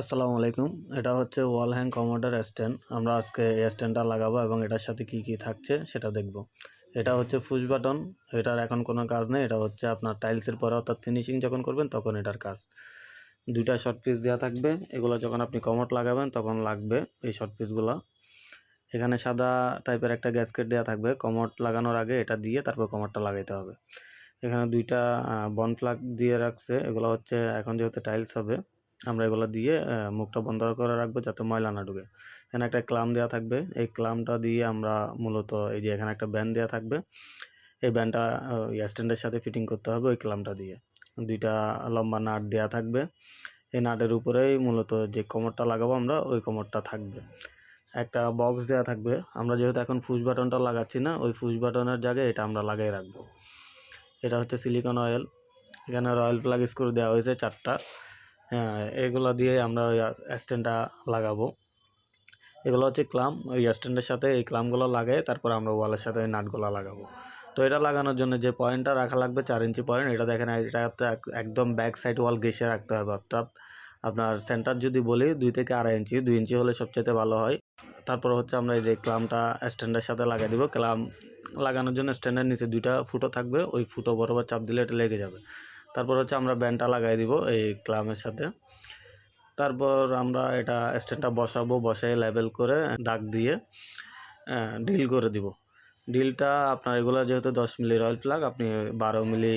আসসালামু আলাইকুম। এটা হচ্ছে ওয়াল হ্যাং কমোডার স্ট্যান্ড। আমরা আজকে স্ট্যান্ডটা লাগাবো এবং এটার সাথে কি কি থাকছে সেটা দেখব। এটা হচ্ছে ফুশ বাটন। এটার এখন কোনো কাজ নেই। এটা হচ্ছে আপনার টাইলসের পরে, অর্থাৎ ফিনিশিং যখন করবেন তখন এটার কাজ। দুইটা শর্ট পিস দেওয়া থাকবে। এগুলো যখন আপনি কমোড লাগাবেন তখন লাগবে এই শর্ট পিসগুলো। এখানে সাদা টাইপের একটা গ্যাসকেট দেওয়া থাকবে। কমোড লাগানোর আগে এটা দিয়ে তারপর কমোডটা লাগাইতে হবে। এখানে দুইটা বন প্লাগ দিয়ে রাখছে। এগুলো হচ্ছে এখন যেহেতু টাইলস হবে আমরা এগুলো দিয়ে মুখটা বন্ধ করে রাখব যাতে ময়লা না ঢুকে। এখানে একটা ক্লাম দেওয়া থাকবে। এই ক্লামটা দিয়ে আমরা মূলত এই যে এখানে একটা ব্যান্ড দেওয়া থাকবে, এই ব্যান্ডটা স্ট্যান্ডের সাথে ফিটিং করতে হবে ওই ক্লামটা দিয়ে। দুইটা লম্বা নাট দেওয়া থাকবে। এই নাটের উপরেই মূলত যে কোমরটা লাগাবো আমরা, ওই কোমরটা থাকবে। একটা বক্স দেওয়া থাকবে। আমরা যেহেতু এখন ফুশ বাটনটা লাগাচ্ছি না, ওই ফুশ বাটনের জায়গায় এটা আমরা লাগিয়ে রাখব। এটা হচ্ছে সিলিকন অয়েল এখানে রয়্যাল প্লাগ স্ক্রু দেওয়া হয়েছে চারটা। এগুলো দিয়ে আমরা ওই স্ট্যান্ডটা লাগাবো। এগুলো হচ্ছে ক্লাম, ওই স্ট্যান্ডের সাথে এই ক্লামগুলো লাগাই তারপর আমরা ওয়ালের সাথে ওই নাটগুলো লাগাবো। তো এটা লাগানোর জন্য যে পয়েন্টটা রাখা লাগবে চার ইঞ্চি পয়েন্ট এটা দেখেন এটা একদম ব্যাক সাইড ওয়াল ঘেসে রাখতে হবে। অর্থাৎ আপনার সেন্টার যদি বলি দুই থেকে আড়াই ইঞ্চি, দুই ইঞ্চি হলে সবচেয়ে ভালো হয়। তারপর হচ্ছে আমরা এই যে ক্লামটা স্ট্যান্ডের সাথে লাগিয়ে দিব। ক্লাম লাগানোর জন্য স্ট্যান্ডের নিচে দুইটা ফুটো থাকবে, ওই ফুটো বরাবর চাপ দিলে এটা লেগে যাবে। তারপর হচ্ছে আমরা ব্যান্ডটা লাগাই দিব এই ক্লামের সাথে। তারপর আমরা এটা স্ট্যান্ডটা বসাবো, বসাই লেবেল করে দাগ দিয়ে ডিল করে দিব। ডিলটা আপনার এগুলো যেহেতু দশ মিলি রয়্যাল প্লাগ আপনি বারো মিলি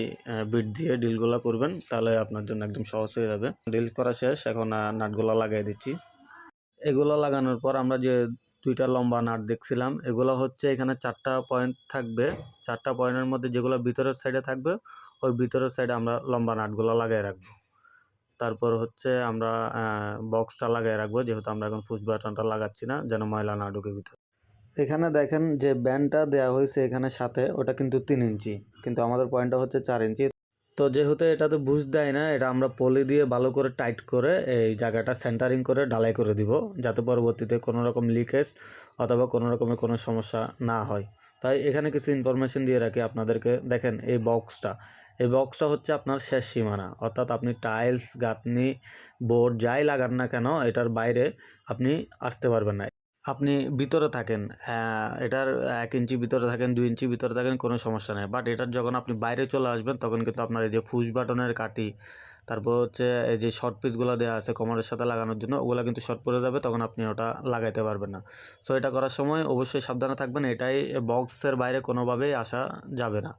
বিট দিয়ে ডিলগুলো করবেন, তাহলে আপনার জন্য একদম সহজ হয়ে যাবে। ডিল করা শেষ, এখন নাটগুলো লাগিয়ে দিচ্ছি। এগুলো লাগানোর পর আমরা যে দুইটা লম্বা নাট দেখছিলাম, এগুলো হচ্ছে এখানে চারটা পয়েন্ট থাকবে। চারটা পয়েন্টের মধ্যে যেগুলো ভিতরের সাইডে থাকবে ওই ভিতরের সাইডে আমরা লম্বা নাটগুলো লাগিয়ে রাখব। তারপর হচ্ছে আমরা বক্সটা লাগিয়ে রাখব, যেহেতু আমরা এখন ফুস বাটনটা লাগাচ্ছি না, যেন ময়লা না ঢুকে ভিতরে। এখানে দেখেন যে ব্যান্ডটা দেওয়া হয়েছে এখানে সাথে, ওটা কিন্তু তিন ইঞ্চি, কিন্তু আমাদের পয়েন্টটা হচ্ছে চার ইঞ্চি। তো যেহেতু এটা তো বুঝ দেয় না, এটা আমরা পলি দিয়ে ভালো করে টাইট করে এই জায়গাটা সেন্টারিং করে ঢালাই করে দিব, যাতে পরবর্তীতে কোনো রকম লিকেজ অথবা কোনো রকমের কোনো সমস্যা না হয়। তাই এখানে কিছু ইনফরমেশন দিয়ে রাখি আপনাদেরকে। দেখেন, এই বক্সটা এই বক্সটা হচ্ছে আপনার শেষ সীমানা। অর্থাৎ আপনি টাইলস গাঁথনি বোর্ড যাই লাগান না কেন, এটার বাইরে আপনি আসতে পারবেন না। আপনি ভিতরে থাকেন এটার এক ইঞ্চি ভিতরে থাকেন, দুই ইঞ্চি ভিতরে থাকেন, কোনো সমস্যা নেই। বাট এটার যখন আপনি বাইরে চলে আসবেন, তখন কিন্তু আপনার এই যে ফুস বাটনের কাটি তারপর হচ্ছে এই যে শর্ট পিসগুলো দেওয়া আছে কোমরের সাথে লাগানোর জন্য, ওগুলো কিন্তু শর্ট পড়ে যাবে, তখন আপনি ওটা লাগাইতে পারবেন না। সো এটা করার সময় অবশ্যই সাবধানে থাকবেন, এটাই বক্সের বাইরে কোনোভাবেই আসা যাবে না।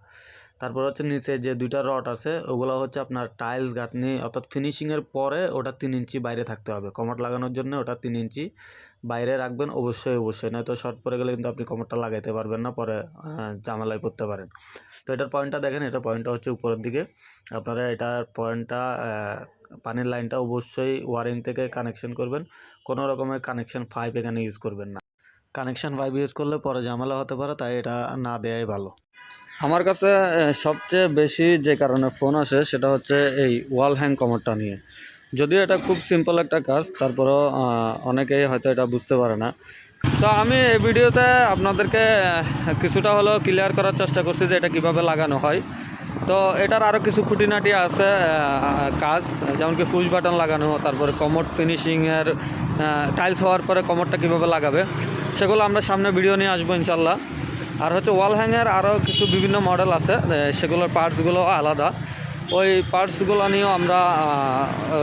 তারপর হচ্ছে নিচে যে দুইটা রড আছে ওগুলো হচ্ছে আপনার টাইলস গাঁথনি অর্থাৎ ফিনিশিংয়ের পরে ওটা তিন ইঞ্চি বাইরে থাকতে হবে। কমট লাগানোর জন্য ওটা তিন ইঞ্চি বাইরে রাখবেন অবশ্যই অবশ্যই। নয়তো শর্ট পরে গেলে কিন্তু আপনি কমরটা লাগাইতে পারবেন না পরে আহ, ঝামেলায় পড়তে পারেন। তো এটার পয়েন্টটা দেখেন এটার পয়েন্টটা হচ্ছে উপরের দিকে। আপনারা এটার পয়েন্টটা পানির লাইনটা অবশ্যই ওয়ারিং থেকে কানেকশন করবেন। কোনো রকমের কানেকশন পাইপ এখানে ইউজ করবেন না। কানেকশন পাইপ ইউজ করলে পরে ঝামেলা হতে পারে তাই এটা না দেওয়াই ভালো। আমার কাছে সবচেয়ে বেশি যে কারণে ফোন আসে সেটা হচ্ছে এই ওয়াল হ্যাং কমরটা নিয়ে। যদিও এটা খুব সিম্পল একটা কাজ, তারপরেও অনেকেই হয়তো এটা বুঝতে পারে না। তো আমি এই ভিডিওতে আপনাদেরকে কিছুটা হলেও ক্লিয়ার করার চেষ্টা করছি যে এটা কীভাবে লাগানো হয়। তো এটার আরও কিছু খুঁটিনাটি আছে কাজ, যেমন কি ফুজ বাটন লাগানো, তারপরে কমোড ফিনিশিংয়ের টাইলস হওয়ার পরে কমোডটা কীভাবে লাগাবে, সেগুলো আমরা সামনে ভিডিও নিয়ে আসব ইনশাল্লাহ। আর হচ্ছে ওয়াল হ্যাঙ্গার আরও কিছু বিভিন্ন মডেল আছে সেগুলোর পার্টসগুলো আলাদা। ওই পার্টসগুলো নিয়েও আমরা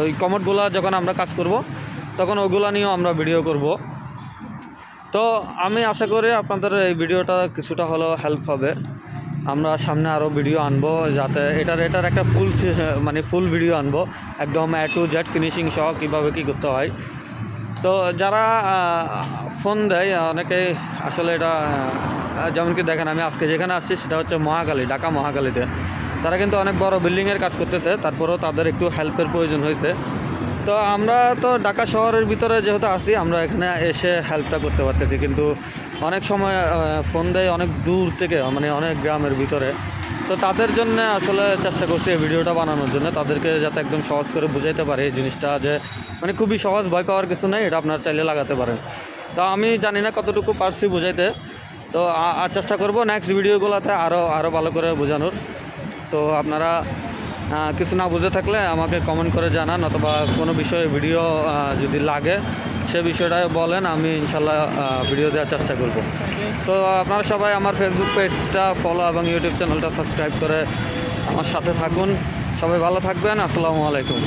ওই কমোডগুলো যখন আমরা কাজ করব, তখন ওগুলো নিয়েও আমরা ভিডিও করব। তো আমি আশা করি আপনাদের এই ভিডিওটা কিছুটা হলেও হেল্প হবে। আমরা সামনে আরও ভিডিও আনব যাতে এটার এটার একটা ফুল মানে ফুল ভিডিও আনব। একদম এ টু জেড ফিনিশিং সহ কীভাবে কী করতে হয়। তো যারা ফোন দেয় অনেকে আসলে এটা যেমন কি দেখেন, আমি আজকে যেখানে আসছি, সেটা হচ্ছে মহাকালী ঢাকা মহাকালীতে তারা কিন্তু অনেক বড় বিল্ডিংয়ের কাজ করতেছে, তারপরেও তাদের একটু হেল্পের প্রয়োজন হয়েছে। তো আমরা তো ঢাকা শহরের ভিতরে যেহেতু আসি আমরা এখানে এসে হেল্পটা করতে পারতেছি। কিন্তু অনেক সময় ফোন দেয় অনেক দূর থেকে মানে অনেক গ্রামের ভিতরে। তো তাদের জন্য আসলে চেষ্টা করছি এই ভিডিওটা বানানোর জন্য। তাদেরকে যাতে একদম সহজ করে বুঝাইতে পারে এই জিনিসটা যে মানে খুবই সহজ, ভয় পাওয়ার কিছু নেই, এটা আপনার চাইলে লাগাতে পারেন। তো আমি জানি না কতটুকু পারছি বুঝাইতে। তো আর চেষ্টা করব নেক্সট ভিডিওগুলোতে আরও আরও ভালো করে বোঝানোর। তো আপনারা কিছু না বুঝে থাকলে আমাকে কমেন্ট করে জানান, অথবা কোনো বিষয়ে ভিডিও যদি লাগে, সে বিষয়টাই বলেন, আমি ইনশাল্লাহ ভিডিও দেওয়ার চেষ্টা করব। তো আপনারা সবাই আমার ফেসবুক পেজটা ফলো এবং ইউটিউব চ্যানেলটা সাবস্ক্রাইব করে আমার সাথে থাকুন। সবাই ভালো থাকবেন, আসসালামু আলাইকুম।